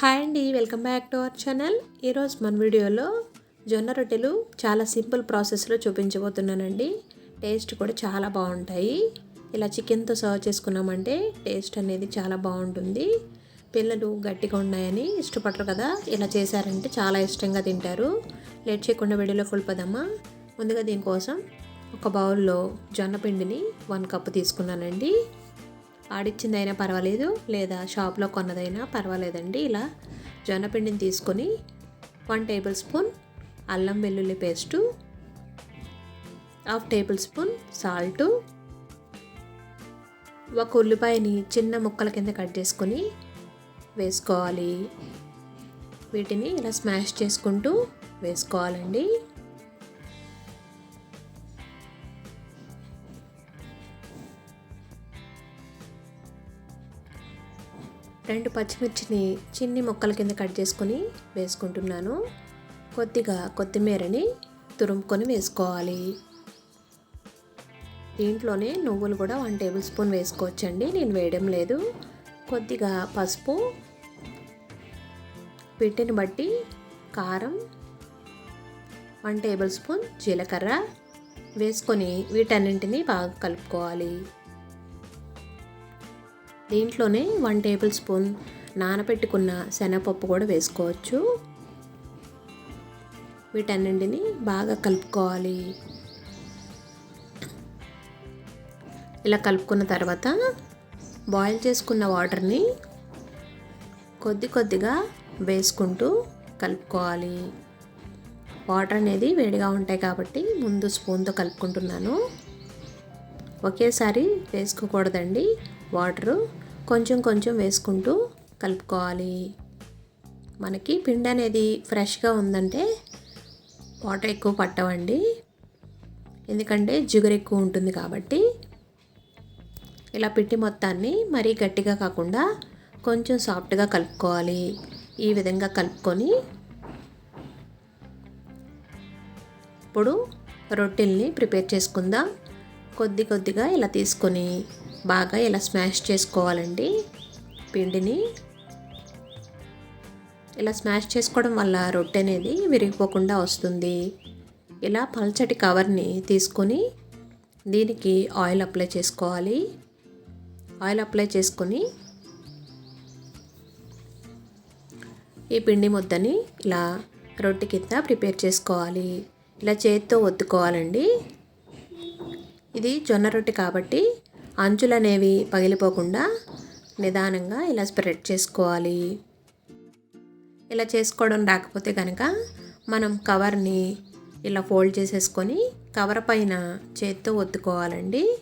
Hi అండి welcome back to our channel. ఈరోజు మన వీడియోలో జొన్న రొట్టెలు చాలా సింపుల్ ప్రాసెస్లో చూపించబోతున్నానండి. టేస్ట్ కూడా చాలా బాగుంటాయి. ఇలా చికెన్తో సర్వ్ చేసుకున్నామంటే టేస్ట్ అనేది చాలా బాగుంటుంది. పిల్లలు గట్టిగా ఉన్నాయని ఇష్టపడరు కదా. ఇలా చేశారంటే చాలా ఇష్టంగా తింటారు. లేట్ చేయకుండా వీడియోలో కొలిపదమ్మా ముందుగా దీనికోసం ఒక బౌల్లో జొన్న పిండిని వన్ కప్ తీసుకున్నానండి. ఆడిచ్చిందైనా పర్వాలేదు లేదా షాప్లో కొన్నదైనా పర్వాలేదండి. ఇలా జొన్నపిండిని తీసుకొని వన్ టేబుల్ స్పూన్ అల్లం వెల్లుల్లి paste half table spoon salt ఒక ఉల్లిపాయని చిన్న ముక్కల కింద కట్ చేసుకొని వేసుకోవాలి. వీటిని ఇలా స్మాష్ చేసుకుంటూ వేసుకోవాలండి. రెండు పచ్చిమిర్చిని చిన్ని ముక్కల కింద కట్ చేసుకొని వేసుకుంటున్నాను. కొద్దిగా కొత్తిమీరని తురుముకొని వేసుకోవాలి. దీంట్లోనే నువ్వులు కూడా వన్ టేబుల్ స్పూన్ వేసుకోవచ్చండి నేను వేయడం లేదు. కొద్దిగా పసుపు పిట్టిని బట్టి కారం వన్ టేబుల్ స్పూన్ జీలకర్ర వేసుకొని వీటన్నింటినీ బాగా కలుపుకోవాలి. దీంట్లోనే వన్ టేబుల్ స్పూన్ నానబెట్టుకున్న శనగపప్పు కూడా వేసుకోవచ్చు. వీటన్నింటిని బాగా కలుపుకోవాలి. ఇలా కలుపుకున్న తర్వాత బాయిల్ చేసుకున్న వాటర్ని కొద్ది కొద్దిగా వేసుకుంటూ కలుపుకోవాలి. వాటర్ అనేది వేడిగా ఉంటాయి కాబట్టి ముందు స్పూన్తో కలుపుకుంటున్నాను. ఒకేసారి వేసుకోకూడదండి. వాటరు కొంచెం కొంచెం వేసుకుంటూ కలుపుకోవాలి. మనకి పిండి అనేది ఫ్రెష్గా ఉందంటే వాటర్ ఎక్కువ పట్టవండి. ఎందుకంటే జిగురు ఎక్కువ ఉంటుంది కాబట్టి. ఇలా పిట్టి మొత్తాన్ని మరీ గట్టిగా కాకుండా కొంచెం సాఫ్ట్గా కలుపుకోవాలి. ఈ విధంగా కలుపుకొని ఇప్పుడు రొట్టెల్ని ప్రిపేర్ చేసుకుందాం. కొద్ది కొద్దిగా ఇలా తీసుకొని బాగా ఇలా స్మాష్ చేసుకోవాలండి పిండిని. ఇలా స్మాష్ చేసుకోవడం వల్ల రొట్టె అనేది విరిగిపోకుండా వస్తుంది. ఇలా పల్చటి కవర్ని తీసుకొని దీనికి ఆయిల్ అప్లై చేసుకోవాలి. ఆయిల్ అప్లై చేసుకొని ఈ పిండి ముద్దని ఇలా రొట్టె కింద ప్రిపేర్ చేసుకోవాలి. ఇలా చేతితో ఒత్తుకోవాలండి. ఇది జొన్న రొట్టె కాబట్టి అంచులు అనేవి పగిలిపోకుండా నిదానంగా ఇలా స్ప్రెడ్ చేసుకోవాలి. ఇలా చేసుకోవడం రాకపోతే కనుక మనం కవర్ని ఇలా ఫోల్డ్ చేసేసుకొని కవర్ పైన చేత్తో ఒత్తుకోవాలండి.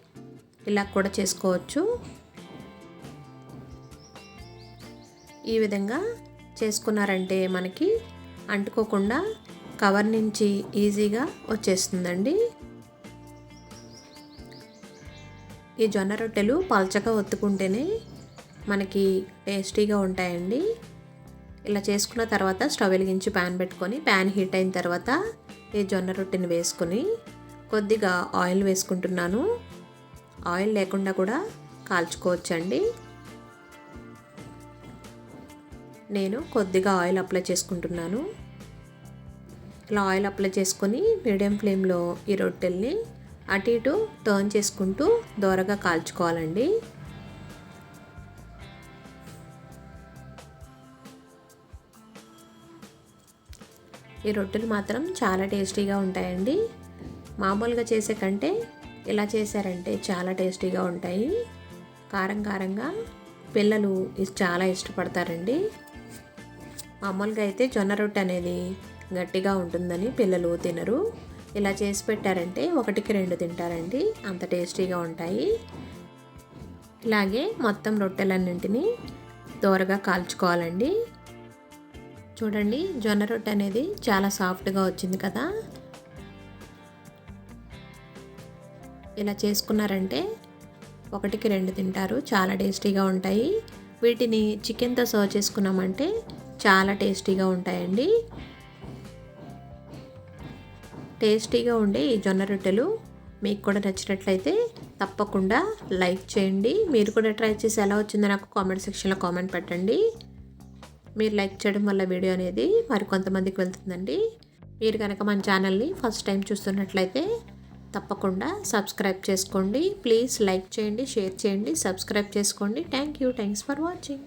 ఇలా కూడా చేసుకోవచ్చు. ఈ విధంగా చేసుకున్నారంటే మనకి అంటుకోకుండా కవర్ నుంచి ఈజీగా వచ్చేస్తుందండి. ఈ జొన్న రొట్టెలు పల్చగా ఒత్తుకుంటేనే మనకి టేస్టీగా ఉంటాయండి. ఇలా చేసుకున్న తర్వాత స్టవ్ వెలిగించి ప్యాన్ పెట్టుకొని ప్యాన్ హీట్ అయిన తర్వాత ఈ జొన్న రొట్టెని వేసుకొని కొద్దిగా ఆయిల్ వేసుకుంటున్నాను. ఆయిల్ లేకుండా కూడా కాల్చుకోవచ్చండి. నేను కొద్దిగా ఆయిల్ అప్లై చేసుకుంటున్నాను. ఇలా ఆయిల్ అప్లై చేసుకొని మీడియం ఫ్లేమ్లో ఈ రొట్టెల్ని అటు ఇటు టర్న్ చేసుకుంటూ దోరగా కాల్చుకోవాలండి. ఈ రొట్టెలు మాత్రం చాలా టేస్టీగా ఉంటాయండి. మామూలుగా చేసే కంటే ఇలా చేశారంటే చాలా టేస్టీగా ఉంటాయి. కారం కారంగా పిల్లలు చాలా ఇష్టపడతారండి. మామూలుగా అయితే జొన్న రొట్టె అనేది గట్టిగా ఉంటుందని పిల్లలు తినరు. ఇలా చేసి పెట్టారంటే ఒకటికి రెండు తింటారండి. అంత టేస్టీగా ఉంటాయి. ఇలాగే మొత్తం రొట్టెలన్నింటినీ దోరగా కాల్చుకోవాలండి. చూడండి జొన్న రొట్టె అనేది చాలా సాఫ్ట్గా వచ్చింది కదా. ఇలా చేసుకున్నారంటే ఒకటికి రెండు తింటారు. చాలా టేస్టీగా ఉంటాయి. వీటిని చికెన్తో సర్వ్ చేసుకున్నామంటే చాలా టేస్టీగా ఉంటాయండి. టేస్టీగా ఉండే ఈ జొన్న రొట్టెలు మీకు కూడా నచ్చినట్లయితే తప్పకుండా లైక్ చేయండి. మీరు కూడా ట్రై చేసి ఎలా వచ్చిందో నాకు కామెంట్ సెక్షన్లో కామెంట్ పెట్టండి. మీరు లైక్ చేయడం వల్ల వీడియో అనేది మరి కొంతమందికి వెళ్తుందండి. మీరు కనుక మన ఛానల్ని ఫస్ట్ టైం చూస్తున్నట్లయితే తప్పకుండా సబ్స్క్రైబ్ చేసుకోండి. ప్లీజ్ లైక్ చేయండి షేర్ చేయండి సబ్స్క్రైబ్ చేసుకోండి. Thank you. Thanks for watching.